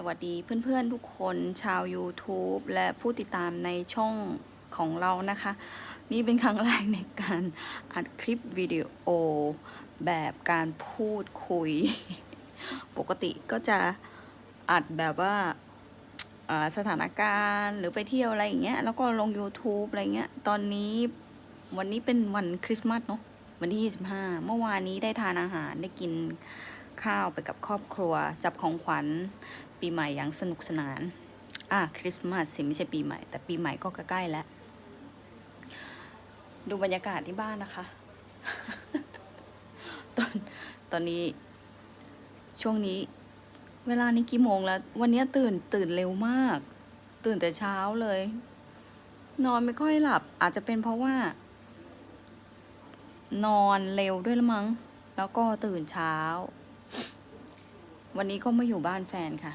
สวัสดีเพื่อนๆทุกคนชาว YouTube และผู้ติดตามในช่องของเรานะคะ นี่เป็นครั้งแรกในการอัดคลิปวิดีโอ แบบการพูดคุย ปกติก็จะอัดแบบว่าสถานการณ์หรือไปเที่ยวอะไรอย่างเงี้ยแล้วก็ลง YouTube อะไรเงี้ยตอนนี้วันนี้เป็นวันคริสต์มาสเนาะวันที่ 25 เมื่อวานนี้ได้ทานอาหารได้กิน ข้าวไปกับครอบครัว จับของขวัญปีใหม่อย่างสนุกสนาน อะคริสต์มาสสิไม่ใช่ปีใหม่ แต่ปีใหม่ก็ใกล้แล้ว ดูบรรยากาศที่บ้านนะคะ ตอนตอนนี้ช่วงนี้เวลานี้กี่โมงแล้ว วันนี้ตื่นตื่นเร็วมาก ตื่นแต่เช้าเลย นอนไม่ค่อยหลับ อาจจะเป็นเพราะว่า นอนเร็วด้วยละมั้ง แล้วก็ตื่นเช้า วันนี้ก็มาอยู่บ้านแฟนค่ะ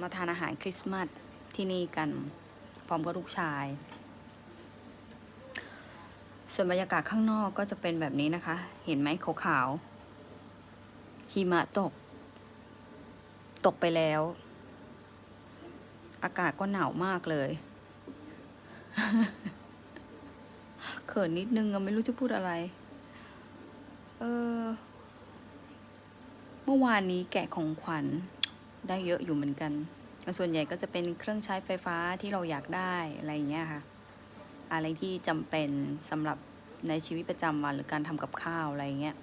มาทานอาหารคริสต์มาสที่นี่กัน พร้อมกับลูกชาย ส่วนบรรยากาศข้างนอกก็จะเป็นแบบนี้นะคะ เห็นไหมขาวๆหิมะตก ตกไปแล้ว อากาศก็หนาวมากเลยเขินนิดนึงอะไม่รู้จะพูดอะไร เออ เมื่อวานนี้แกะของขวัญได้เยอะอยู่เหมือนกัน ส่วนใหญ่ก็จะเป็นเครื่องใช้ไฟฟ้าที่เราอยากได้อะไรอย่างเงี้ยค่ะ อะไรที่จำเป็นสำหรับในชีวิตประจำวันหรือการทำกับข้าวอะไรอย่างเงี้ย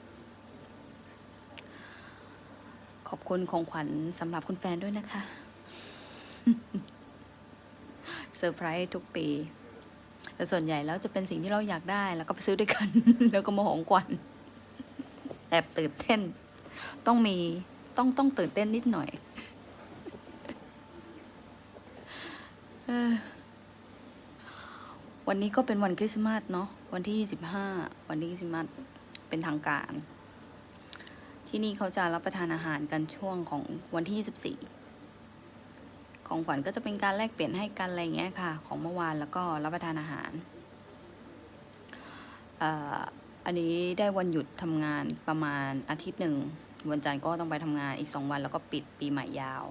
ขอบคุณของขวัญสำหรับคุณแฟนด้วยนะคะเซอร์ไพรส์ทุกปีแต่ส่วนใหญ่แล้วจะเป็นสิ่งที่เราอยากได้แล้วก็ไปซื้อด้วยกัน แล้วก็มาของขวัญ แอบตื่นเต้น ต้องมีต้องต้องตื่นเต้นนิดหน่อยวันนี้ก็เป็นวันคริสต์มาสเนาะวันที่ 25 วันที่คริสต์มาสเป็นทางการ ที่นี่เขาจะรับประทานอาหารกันช่วงของวันที่ 24 ของขวัญก็จะเป็นการแลกเปลี่ยนให้กันอะไรเงี้ยค่ะ ของเมื่อวานแล้วก็รับประทานอาหารเอันนี้ได้วันหยุดทำงานประมาณอาทิตย์หนึ่ง วันจันทร์ก็ต้องไปทำงานอีกสองวันแล้วก็ปิดปีใหม่ยาว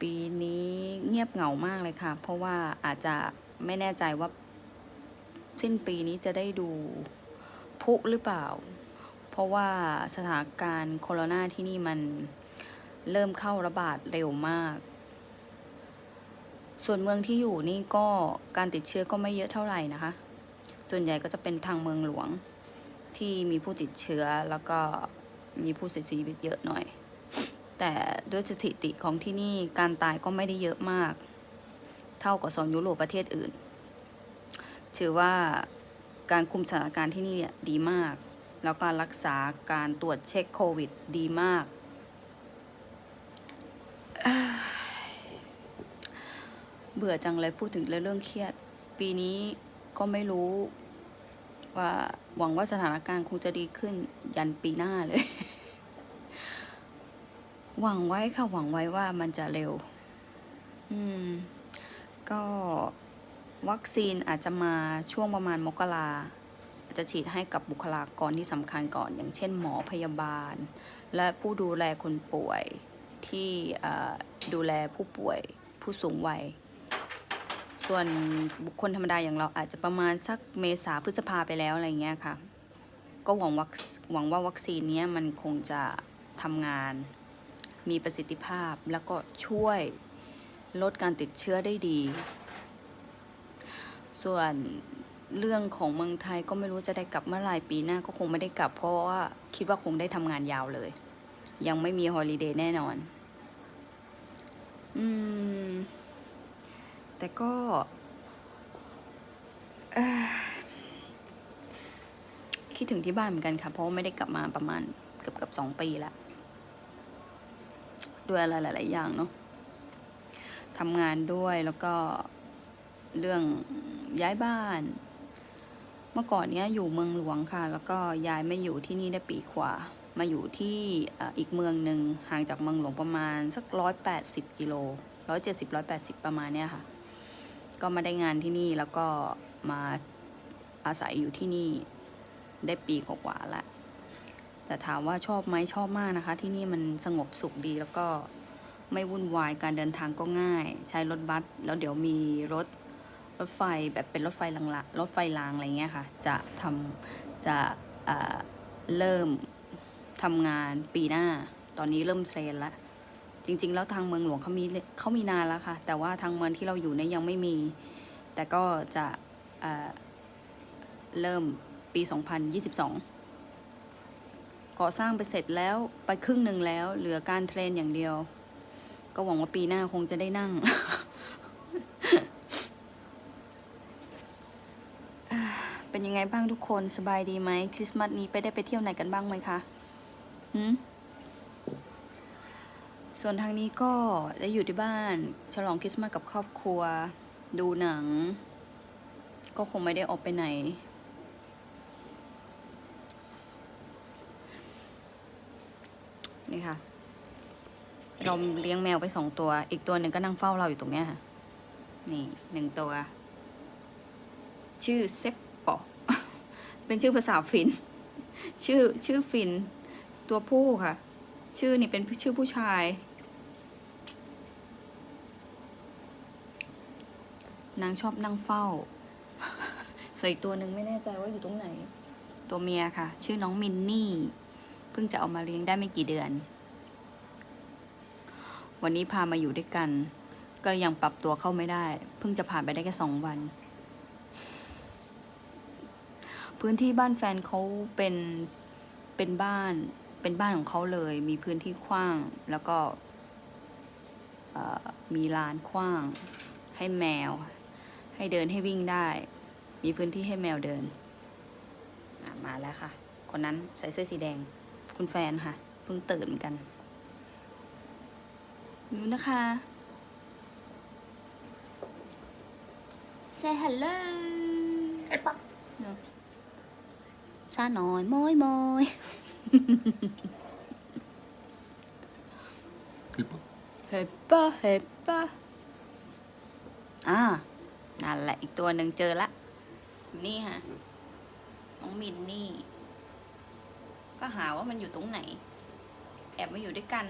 ปีนี้เงียบเหงามากเลยค่ะ เพราะว่าอาจจะไม่แน่ใจว่า สิ้นปีนี้จะได้ดูพุหรือเปล่า เพราะว่าสถานการณ์โควิดที่นี่มันเริ่มเข้าระบาดเร็วมาก ส่วนเมืองที่อยู่นี่ก็การติดเชื้อก็ไม่เยอะเท่าไหร่นะคะ ส่วนใหญ่ก็จะเป็นทางเมืองหลวงที่มีผู้ติดเชื้อแล้วก็มีผู้เสียชีวิตเยอะหน่อย แต่ด้วยสถิติของที่นี่การตายก็ไม่ได้เยอะมาก เท่ากับโซนยุโรปประเทศอื่น ถือว่าการคุมสถานการณ์ที่นี่เนี่ยดีมาก แล้วการรักษาการตรวจเช็คโควิดดีมาก เบื่อจังเลยพูดถึงเรื่องเครียด ปีนี้ ก็ไม่รู้ว่าหวังว่าสถานการณ์คงจะดีขึ้นยันปีหน้าเลย หวังไว้ค่ะหวังไว้ว่ามันจะเร็ว อืม ก็วัคซีนอาจจะมาช่วงประมาณมกราอาจจะฉีดให้กับบุคลากรที่สำคัญก่อน อย่างเช่นหมอพยาบาล และผู้ดูแลคนป่วยที่ดูแลผู้ป่วยผู้สูงวัย ส่วนบุคคลธรรมดาอย่างเราอาจจะประมาณสักเมษาพฤษภาไปแล้วอะไรเงี้ยค่ะ ก็หวังวัคหวังว่าวัคซีนนี้มันคงจะทำงาน มีประสิทธิภาพแล้วก็ช่วยลดการติดเชื้อได้ดี ส่วนเรื่องของเมืองไทยก็ไม่รู้จะได้กลับเมื่อไหร่ปีหน้าก็คงไม่ได้กลับ เพราะว่าคิดว่าคงได้ทำงานยาวเลย ยังไม่มีฮอลิเดย์แน่นอน อืม แต่ก็คิดถึงที่บ้านเหมือนกันค่ะ เพราะไม่ได้กลับมาประมาณเกือบเกือบสองปีแล้วด้วยอะไรหลาย ๆ อย่างเนาะทำงานด้วยแล้วก็เรื่องย้ายบ้าน เมื่อก่อนเนี้ยอยู่เมืองหลวงค่ะ แล้วก็ย้ายมาอยู่ที่นี่ได้ปีกว่า มาอยู่ที่อีกเมืองหนึ่งห่างจากเมืองหลวงประมาณสักร้อยแปดสิบกิโลร้อยเจ็ดสิบร้อยแปดสิบประมาณเนี้ยค่ะ ก็มาได้งานที่นี่แล้วก็มาอาศัยอยู่ที่นี่ได้ปีกว่าๆละแต่ถามว่าชอบไหมชอบมากนะคะ ที่นี่มันสงบสุขดีแล้วก็ไม่วุ่นวายการเดินทางก็ง่าย ใช้รถบัสแล้วเดี๋ยวมีรถรถไฟแบบเป็นรถไฟรางละรถไฟรางอะไรเงี้ยค่ะ จะทำจะเอ่อเริ่มทำงานปีหน้า ตอนนี้เริ่มเทรนแล้ว จริง ๆ แล้วทางเมืองหลวงเขามีเขามีนานแล้วค่ะ แต่ว่าทางเมืองที่เราอยู่เนี่ยยังไม่มี แต่ก็จะเเริ่มปี 2022 ก่อสร้างไปเสร็จแล้วไปครึ่งหนึ่งแล้ว เหลือการเทรนอย่างเดียว ก็หวังว่าปีหน้าคงจะได้นั่งเป็นยังไงบ้างทุกคนสบายดีไหมคริสต์มาสนี้ไปได้ไปเที่ยวไหนกันบ้างไหมคะหืม ส่วนทางนี้ก็ได้อยู่ที่บ้านฉลองคริสต์มาสกับครอบครัว ดูหนัง ก็คงไม่ได้ออกไปไหน นี่ค่ะ เราเลี้ยงแมวไปสองตัว อีกตัวหนึ่งก็นั่งเฝ้าเราอยู่ตรงเนี้ยค่ะ นี่หนึ่งตัว ชื่อเซปปอเป็นชื่อภาษาฟิน ชื่อชื่อฟิน ตัวผู้ค่ะ ชื่อนี่เป็นชื่อผู้ชาย นางชอบนั่งเฝ้า ส่วนอีกตัวหนึ่งไม่แน่ใจว่าอยู่ตรงไหน ตัวเมียค่ะ ชื่อน้องมินนี่ เพิ่งจะเอามาเลี้ยงได้ไม่กี่เดือน วันนี้พามาอยู่ด้วยกัน ก็ยังปรับตัวเข้าไม่ได้ เพิ่งจะผ่านไปได้แค่สองวัน พื้นที่บ้านแฟนเขาเป็นเป็นบ้าน เป็นบ้านของเขาเลย มีพื้นที่กว้าง แล้วก็เอ่อมีลานกว้าง ให้แมว ให้เดินให้วิ่งได้ มีพื้นที่ให้แมวเดินอะมาแล้วค่ะ คนนั้นใส่เสื้อสีแดง คุณแฟนค่ะ เพิ่งตื่นเหมือนกันนูนะคะ say hello ไอ้ปักซาหน่อยมอยมอย ไอ้ปักเห็บปะเห็บปะอ่า นั่นแหละอีกตัวหนึ่งเจอละ นี่ฮะ น้องมินนี่ ก็หาว่ามันอยู่ตรงไหน แอบมาอยู่ด้วยกัน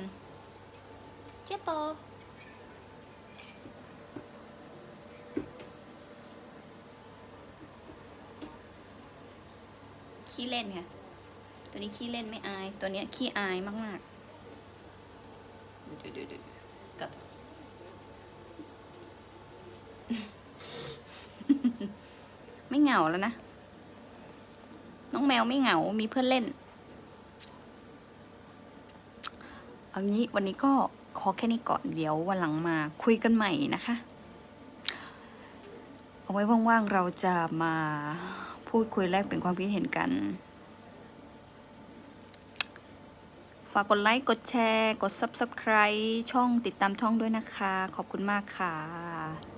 เจ๊โปขี้เล่นค่ะ ตัวนี้ขี้เล่นไม่อาย ตัวเนี้ยขี้อายมากๆดูดูดูกัดไม่เหงาแล้วนะ น้องแมวไม่เหงา มีเพื่อนเล่นเอางี้วันนี้ก็ขอแค่นี้ก่อนเดี๋ยววันหลังมาคุยกันใหม่นะคะ เอาไว้ว่างๆเราจะมาพูดคุยแลกเปลี่ยนความคิดเห็นกัน ฝากกดไลค์ กดแชร์ กด Subscribe ช่องติดตามช่องด้วยนะคะ ขอบคุณมากค่ะ